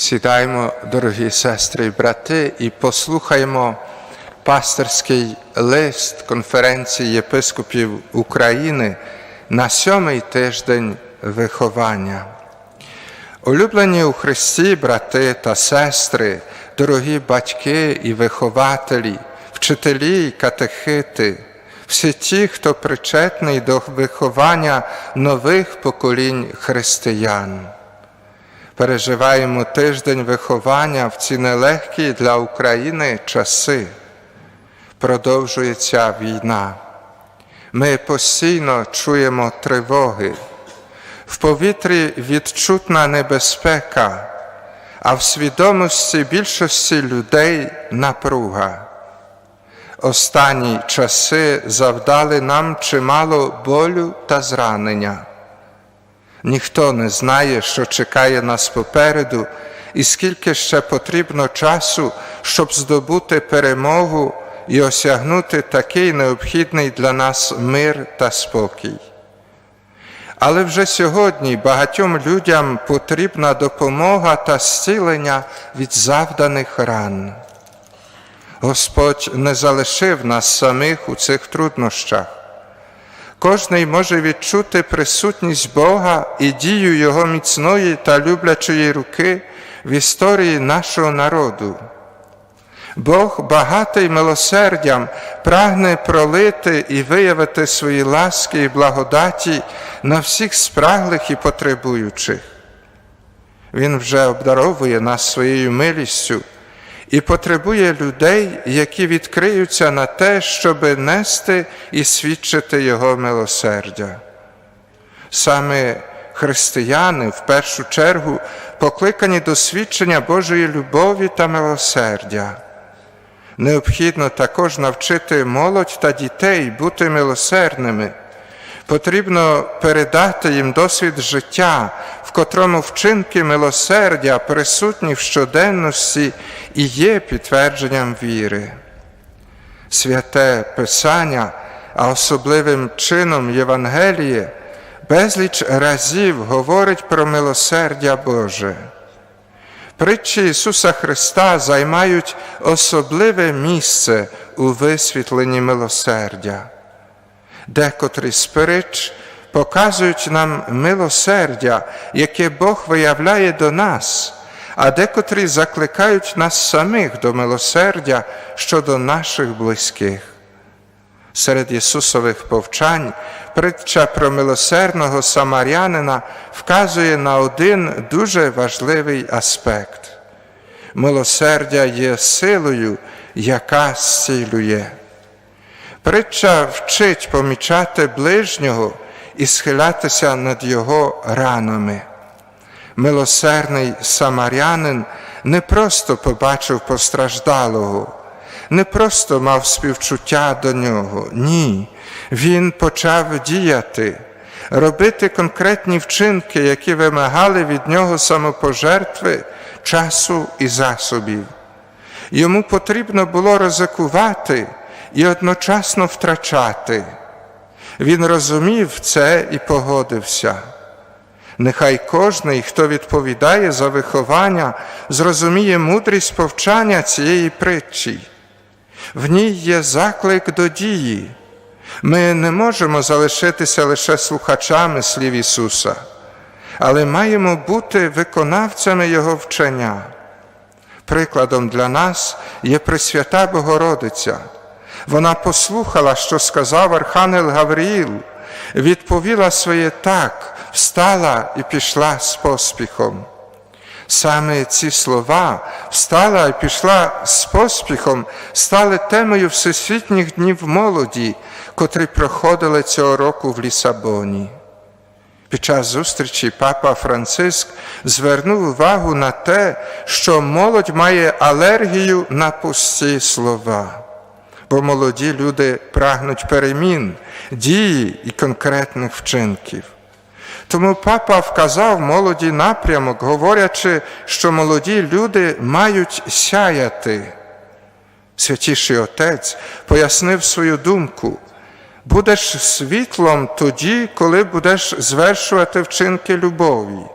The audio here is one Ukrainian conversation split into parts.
Сідаймо, дорогі сестри і брати, і послухаймо пасторський лист конференції єпископів України на сьомий тиждень виховання. Улюблені у Христі брати та сестри, дорогі батьки і вихователі, вчителі і катехити, всі ті, хто причетний до виховання нових поколінь християн. Переживаємо тиждень виховання в ці нелегкі для України часи. Продовжується війна. Ми постійно чуємо тривоги. В повітрі відчутна небезпека, а в свідомості більшості людей напруга. Останні часи завдали нам чимало болю та зранення. Ніхто не знає, що чекає нас попереду, і скільки ще потрібно часу, щоб здобути перемогу і осягнути такий необхідний для нас мир та спокій. Але вже сьогодні багатьом людям потрібна допомога та зцілення від завданих ран. Господь не залишив нас самих у цих труднощах. Кожний може відчути присутність Бога і дію Його міцної та люблячої руки в історії нашого народу. Бог, багатий милосердям, прагне пролити і виявити свої ласки і благодаті на всіх спраглих і потребуючих. Він вже обдаровує нас своєю милістю і потребує людей, які відкриються на те, щоб нести і свідчити Його милосердя. Саме християни в першу чергу покликані до свідчення Божої любові та милосердя. Необхідно також навчити молодь та дітей бути милосердними. Потрібно передати їм досвід життя, в котрому вчинки милосердя, присутні в щоденності і є підтвердженням віри. Святе Писання, а особливим чином Євангеліє, безліч разів говорить про милосердя Боже. Притчі Ісуса Христа займають особливе місце у висвітленні милосердя. Декотрі з показують нам милосердя, яке Бог виявляє до нас, а декотрі закликають нас самих до милосердя щодо наших близьких. Серед Ісусових повчань притча про милосердного самарянина вказує на один дуже важливий аспект. Милосердя є силою, яка зцілює. Притча вчить помічати ближнього і схилятися над його ранами. Милосердний самарянин не просто побачив постраждалого, не просто мав співчуття до нього. Ні. Він почав діяти, робити конкретні вчинки, які вимагали від нього самопожертви, часу і засобів. Йому потрібно було ризикувати і одночасно втрачати. Він розумів це і погодився. Нехай кожний, хто відповідає за виховання, зрозуміє мудрість повчання цієї притчі. В ній є заклик до дії. Ми не можемо залишитися лише слухачами слів Ісуса, але маємо бути виконавцями Його вчення. Прикладом для нас є Пресвята Богородиця. Вона послухала, що сказав Архангел Гавриїл, відповіла своє так, встала і пішла з поспіхом. Саме ці слова встала і пішла з поспіхом, стали темою Всесвітніх днів молоді, котрі проходили цього року в Лісабоні. Під час зустрічі папа Франциск звернув увагу на те, що молодь має алергію на пусті слова, бо молоді люди прагнуть перемін, дії і конкретних вчинків. Тому папа вказав молоді напрямок, говорячи, що молоді люди мають сяяти. Святіший Отець пояснив свою думку. Будеш світлом тоді, коли будеш звершувати вчинки любові.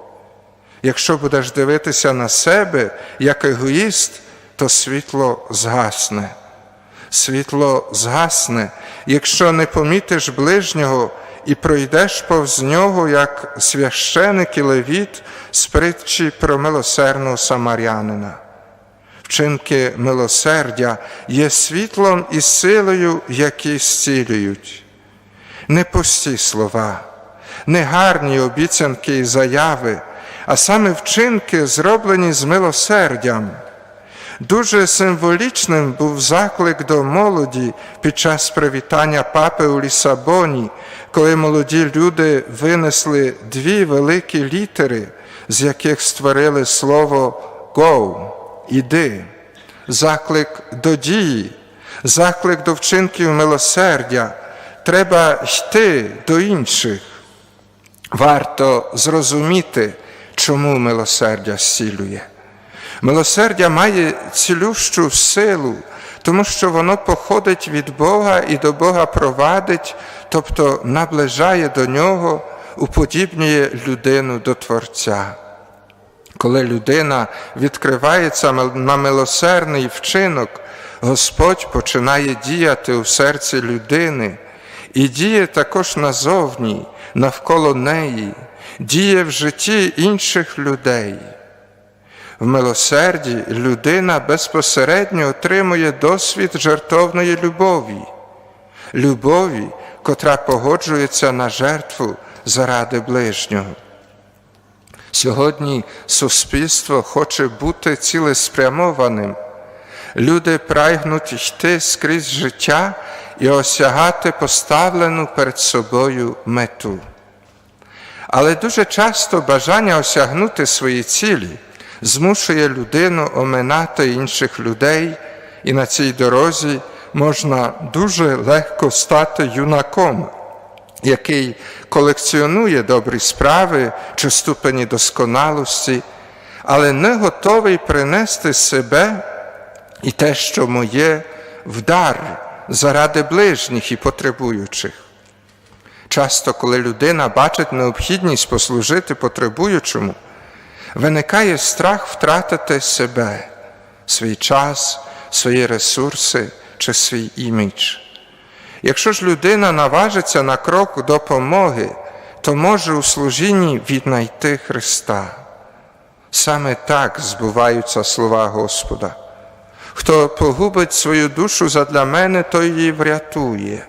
Якщо будеш дивитися на себе як егоїст, то світло згасне. Світло згасне, якщо не помітиш ближнього і пройдеш повз нього, як священик і левіт з притчі про милосердного самарянина. Вчинки милосердя є світлом і силою, які зцілюють. Не пусті слова, не гарні обіцянки і заяви, а саме вчинки, зроблені з милосердям. Дуже символічним був заклик до молоді під час привітання папи у Лісабоні, коли молоді люди винесли дві великі літери, з яких створили слово «Go» іди, заклик до дії, заклик до вчинків милосердя. Треба йти до інших. Варто зрозуміти, чому милосердя зцілює. Милосердя має цілющу силу, тому що воно походить від Бога і до Бога провадить, тобто наближає до Нього, уподібнює людину до Творця. Коли людина відкривається на милосердний вчинок, Господь починає діяти у серці людини і діє також назовні, навколо неї, діє в житті інших людей. В милосерді людина безпосередньо отримує досвід жертовної любові, любові, котра погоджується на жертву заради ближнього. Сьогодні суспільство хоче бути цілеспрямованим. Люди прагнуть йти скрізь життя і осягати поставлену перед собою мету. Але дуже часто бажання осягнути свої цілі змушує людину оминати інших людей, і на цій дорозі можна дуже легко стати юнаком, який колекціонує добрі справи чи ступені досконалості, але не готовий принести себе і те, що моє, в дар заради ближніх і потребуючих. Часто, коли людина бачить необхідність послужити потребуючому, виникає страх втратити себе, свій час, свої ресурси чи свій імідж. Якщо ж людина наважиться на крок допомоги, то може у служінні віднайти Христа. Саме так збуваються слова Господа. Хто погубить свою душу задля мене, той її врятує.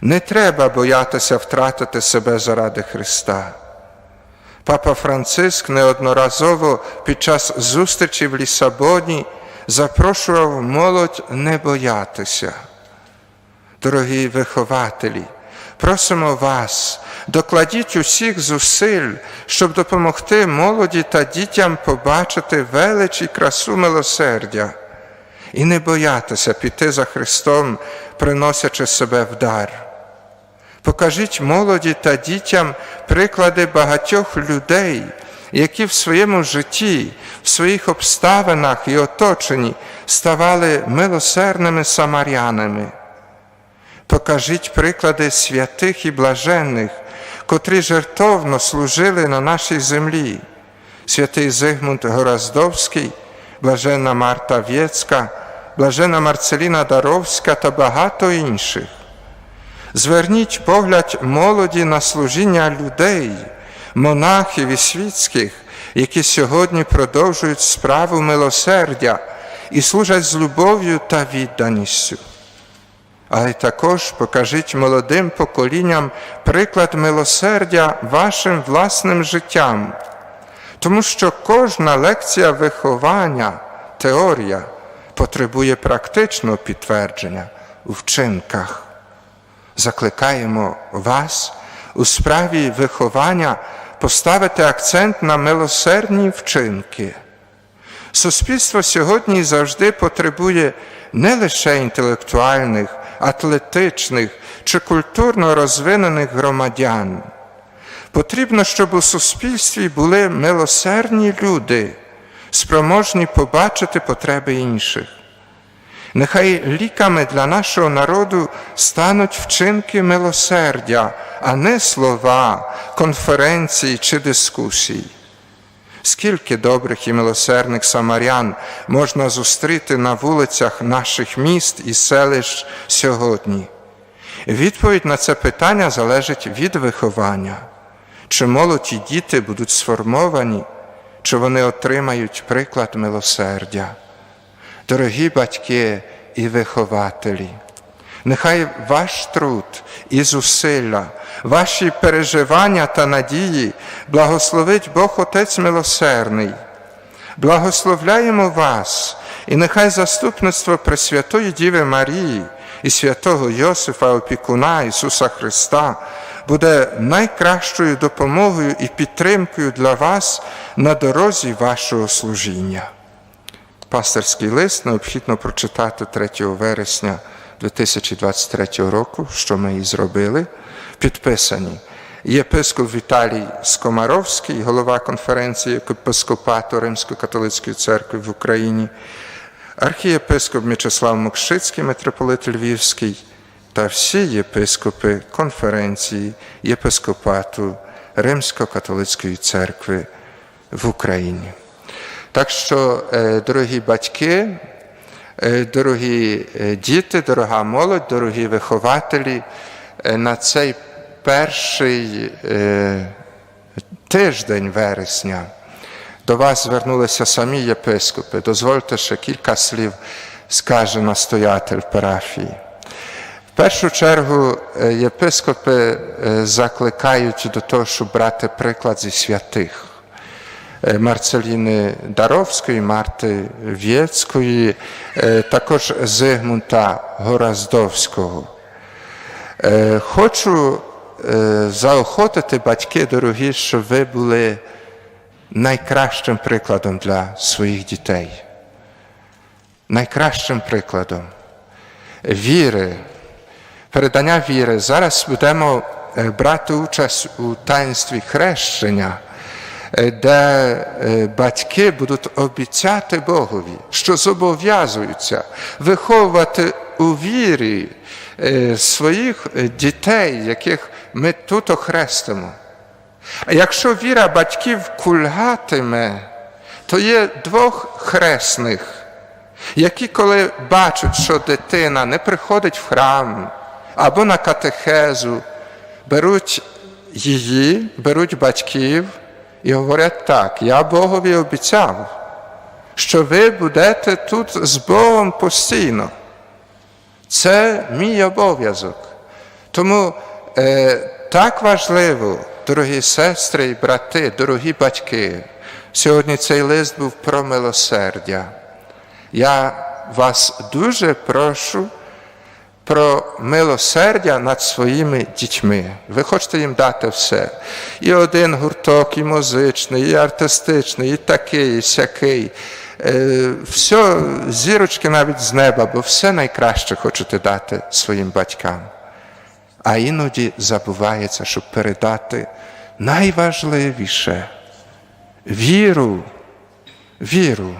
Не треба боятися втратити себе заради Христа. Папа Франциск неодноразово під час зустрічі в Лісабоні запрошував молодь не боятися. Дорогі вихователі, просимо вас, докладіть усіх зусиль, щоб допомогти молоді та дітям побачити велич і красу милосердя і не боятися піти за Христом, приносячи себе в дар. Покажіть молоді та дітям приклади багатьох людей, які в своєму житті, в своїх обставинах і оточенні ставали милосердними самарянами. Покажіть приклади святих і блаженних, котрі жертовно служили на нашій землі, святий Зигмунд Гораздовський, блаженна Марта Вєцька, блажена Марцеліна Даровська та багато інших. Зверніть погляд молоді на служіння людей, монахів і світських, які сьогодні продовжують справу милосердя і служать з любов'ю та відданістю. Але також покажіть молодим поколінням приклад милосердя вашим власним життям, тому що кожна лекція виховання, теорія потребує практичного підтвердження у вчинках. Закликаємо вас у справі виховання поставити акцент на милосердні вчинки. Суспільство сьогодні завжди потребує не лише інтелектуальних, атлетичних чи культурно розвинених громадян. Потрібно, щоб у суспільстві були милосердні люди, спроможні побачити потреби інших. Нехай ліками для нашого народу стануть вчинки милосердя, а не слова, конференції чи дискусії. Скільки добрих і милосердних самарян можна зустріти на вулицях наших міст і селищ сьогодні? Відповідь на це питання залежить від виховання. Чи молодь і діти будуть сформовані, чи вони отримають приклад милосердя. Дорогі батьки і вихователі, нехай ваш труд і зусилля, ваші переживання та надії благословить Бог Отець Милосердний. Благословляємо вас, і нехай заступництво Пресвятої Діви Марії і святого Йосифа, опікуна Ісуса Христа буде найкращою допомогою і підтримкою для вас на дорозі вашого служіння. Пасторський лист необхідно прочитати 3 вересня 2023 року, що ми і зробили, підписані. Єпископ Віталій Скомаровський, голова конференції епископату Римсько-католицької церкви в Україні, архієпископ М'ячеслав Мокшицький, митрополит Львівський та всі єпископи конференції єпископату Римсько-католицької церкви в Україні. Так що, е, дорогі батьки, е, дорогі е, діти, дорога молодь, дорогі вихователі, на цей перший тиждень вересня до вас звернулися самі єпископи. Дозвольте ще кілька слів скаже настоятель парафії. В першу чергу єпископи закликають до того, щоб брати приклад зі святих. Марцеліни Даровської, Марти В'єцької, також Зигмунта Гораздовського. Хочу заохотити батьки дорогі, щоб ви були найкращим прикладом для своїх дітей. Найкращим прикладом віри, передання віри. Зараз будемо брати участь у таїнстві хрещення, де е, батьки будуть обіцяти Богові, що зобов'язуються виховувати у вірі е, своїх е, дітей, яких ми тут охрестимо. А якщо віра батьків кульгатиме, то є двох хресних, які, коли бачать, що дитина не приходить в храм або на катехезу, беруть її, беруть батьків і говорять так, я Богові обіцяв, що ви будете тут з Богом постійно. Це мій обов'язок. Тому е, так важливо, дорогі сестри і брати, дорогі батьки, сьогодні цей лист був про милосердя. Я вас дуже прошу про милосердя над своїми дітьми. Ви хочете їм дати все. І один гурток, і музичний, і артистичний, і такий, і сякий. Е, Все, зірочки навіть з неба, бо все найкраще хочете дати своїм батькам. А іноді забувається, щоб передати найважливіше віру, віру.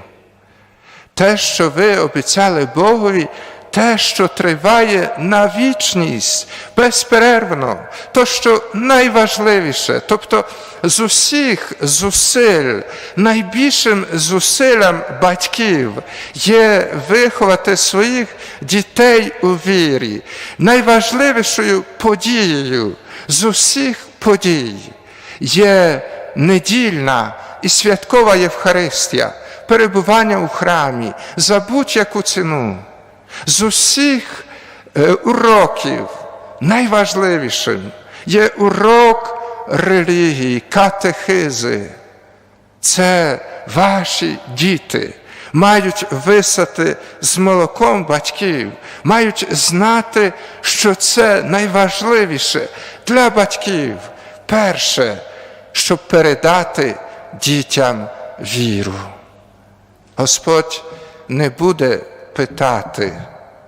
Те, що ви обіцяли Богові, те, що триває на вічність безперервно, то, що найважливіше, тобто з усіх зусиль, найбільшим зусиллям батьків є виховати своїх дітей у вірі, найважливішою подією з усіх подій є недільна і святкова Євхаристія, перебування у храмі за будь-яку ціну. З усіх е, уроків найважливішим є урок релігії, катехизи. Це ваші діти мають висати з молоком батьків, мають знати, що це найважливіше для батьків. Перше, щоб передати дітям віру. Господь не буде питати,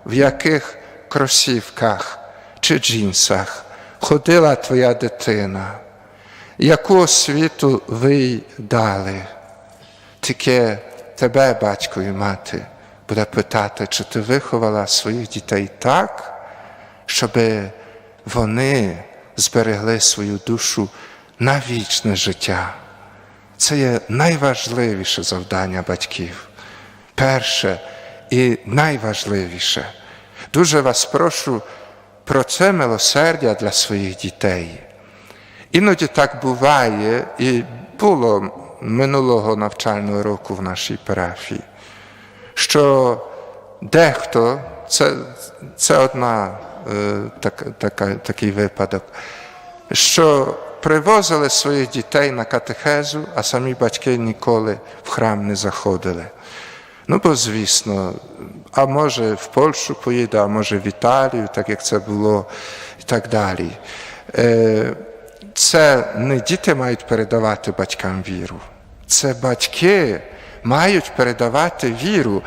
в яких кросівках чи джинсах ходила твоя дитина, яку освіту ви їй дали. Тільки тебе, батько і мати, буде питати, чи ти виховала своїх дітей так, щоб вони зберегли свою душу на вічне життя. це є найважливіше завдання батьків. Перше і найважливіше. Дуже вас прошу про це милосердя для своїх дітей. Іноді так буває, і було минулого навчального року в нашій парафії, що дехто, це, це одна е, так, така, такий випадок, що привозили своїх дітей на катехезу, а самі батьки ніколи в храм не заходили. Ну, бо, звісно, а може в Польщу поїде, а може в Італію, так як це було, і так далі. Е, Це не діти мають передавати батькам віру. Це батьки мають передавати віру.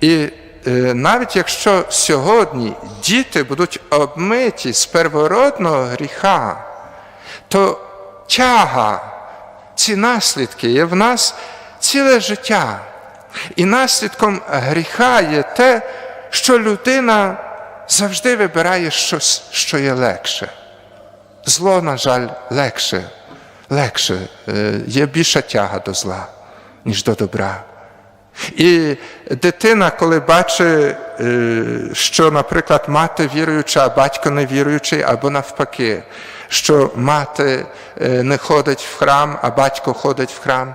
І е, навіть якщо сьогодні діти будуть обмиті з первородного гріха, то тяга, ці наслідки є в нас ціле життя. І наслідком гріха є те, що людина завжди вибирає щось, що є легше. Зло, на жаль, легше, легше, е, є більша тяга до зла, ніж до добра. І дитина, коли бачить, е, що, наприклад, мати віруюча, а батько не віруючий, або навпаки, що мати е, не ходить в храм, а батько ходить в храм,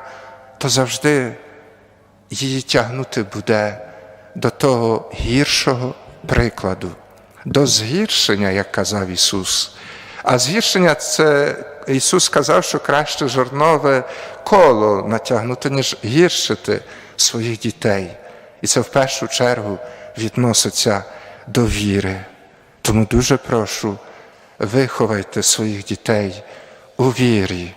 то завжди її тягнути буде до того гіршого прикладу, до згіршення, як казав Ісус. А згіршення це Ісус сказав, що краще жорнове коло натягнути, ніж гіршити своїх дітей. І це в першу чергу відноситься до віри. Тому дуже прошу, виховайте своїх дітей у вірі.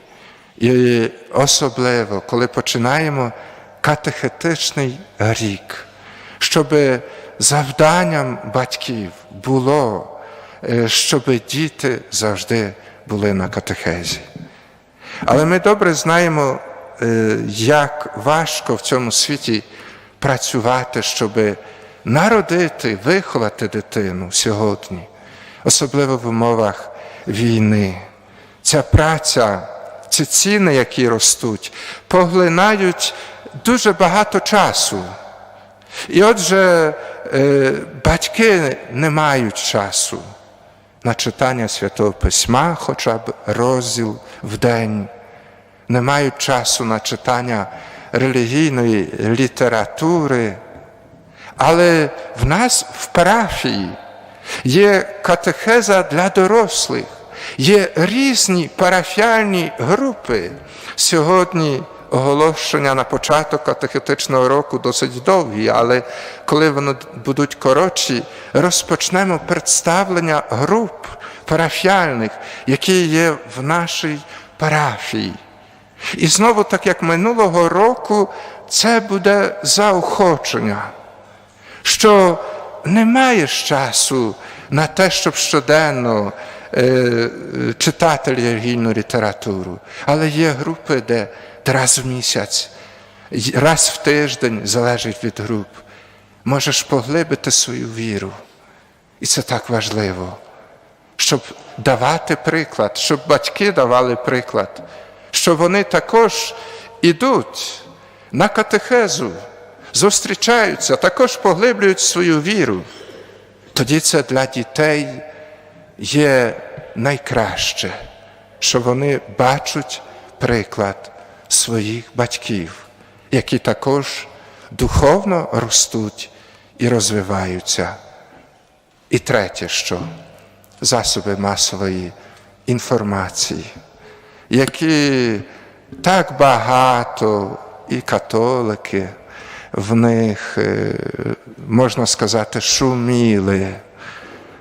І особливо, коли починаємо катехетичний рік, щоб завданням батьків було, е, щоб діти завжди були на катехезі. Але ми добре знаємо, е, як важко в цьому світі працювати, щоб народити, виховати дитину сьогодні, особливо в умовах війни. Ця праця, ці ціни, які ростуть, поглинають дуже багато часу. І отже, е, батьки не мають часу на читання Святого Письма, хоча б розділ в день, не мають часу на читання релігійної літератури. Але в нас в парафії є катехеза для дорослих, є різні парафіальні групи. Сьогодні оголошення на початок катехетичного року досить довгі, але коли вони будуть коротші, розпочнемо представлення груп парафіальних, які є в нашій парафії. І знову, так як минулого року, це буде заохочення, що не маєш часу на те, щоб щоденно е, читати релігійну літературу, але є групи, де раз в місяць, раз в тиждень залежить від груп, можеш поглибити свою віру. І це так важливо, щоб давати приклад, щоб батьки давали приклад, що вони також ідуть на катехезу, зустрічаються, також поглиблюють свою віру. Тоді це для дітей є найкраще, що вони бачать приклад своїх батьків, які також духовно ростуть і розвиваються. І третє, що засоби масової інформації, які так багато і католики в них, можна сказати, шуміли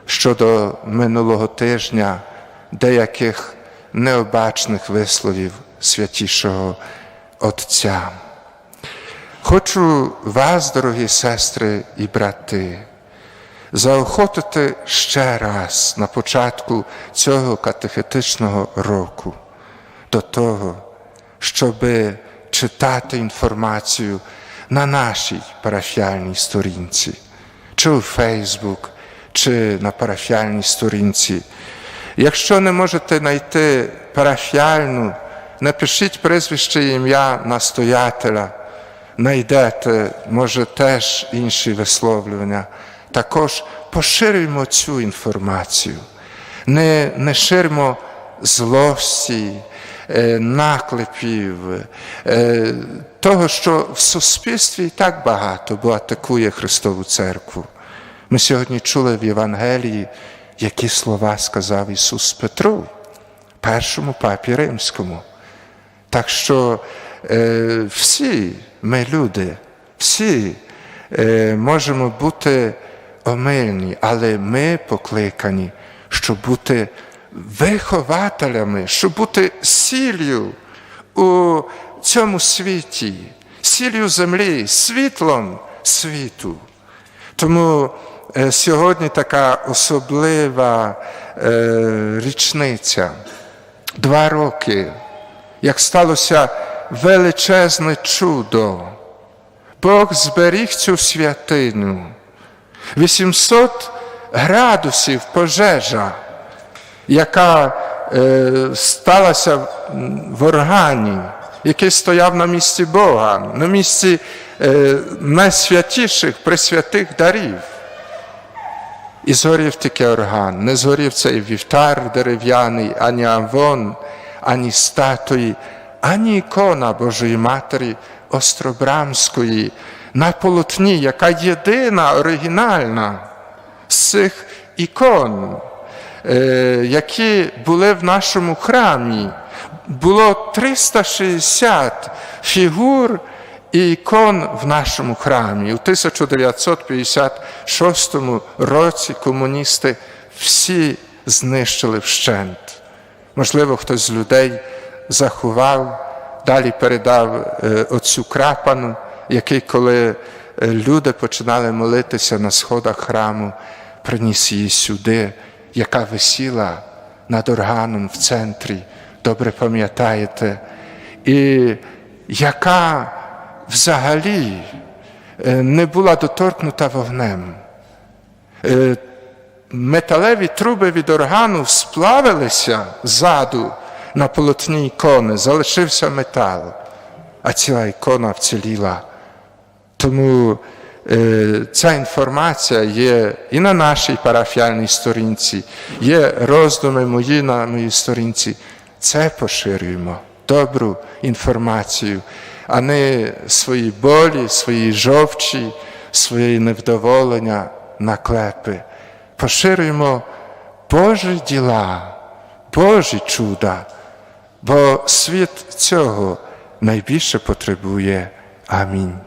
щодо минулого тижня деяких необачних висловів святішого Отця. Хочу вас, дорогі сестри і брати, заохотити ще раз на початку цього катехетичного року до того, щоб читати інформацію на нашій парафіальній сторінці, чи у Фейсбук, чи на парафіальній сторінці. Якщо не можете знайти парафіальну напишіть прізвище ім'я настоятеля, знайдете, може, теж інші висловлювання. Також поширюємо цю інформацію, не, не ширимо злості, е, наклепів, е, того, що в суспільстві так багато, бо атакує Христову Церкву. Ми сьогодні чули в Євангелії, які слова сказав Ісус Петру, першому папі римському. Так що е, всі ми люди, всі е, можемо бути омильні, але ми покликані, щоб бути вихователями, щоб бути сіллю у цьому світі, сіллю землі, світлом світу. Тому е, сьогодні така особлива е, річниця, два роки, як сталося величезне чудо. Бог зберіг цю святиню. 800 градусів пожежа, яка е, сталася в органі, який стояв на місці Бога, на місці е, найсвятіших присвятих дарів. І згорів тільки орган, не згорів цей вівтар дерев'яний, ані авон, ані статуї, ані ікона Божої Матері Остробрамської на полотні, яка єдина оригінальна з цих ікон, які були в нашому храмі. Було 360 фігур і ікон в нашому храмі. У 1956 році комуністи всі знищили вщент. Можливо, хтось з людей заховав, далі передав е, оцю крапану, який, коли е, люди починали молитися на сходах храму, приніс її сюди, яка висіла над органом в центрі, добре пам'ятаєте, і яка взагалі е, не була доторкнута вогнем. Металеві труби від органу сплавилися ззаду на полотні ікони, залишився метал, а ціла ікона вціліла. Тому е, ця інформація є і на нашій парафіальній сторінці, є роздуми мої на моїй сторінці. Це поширюємо, добру інформацію, а не свої болі, свої жовчі, свої невдоволення, наклепи. Поширюємо Божі діла, Божі чуда, бо світ цього найбільше потребує. Амінь.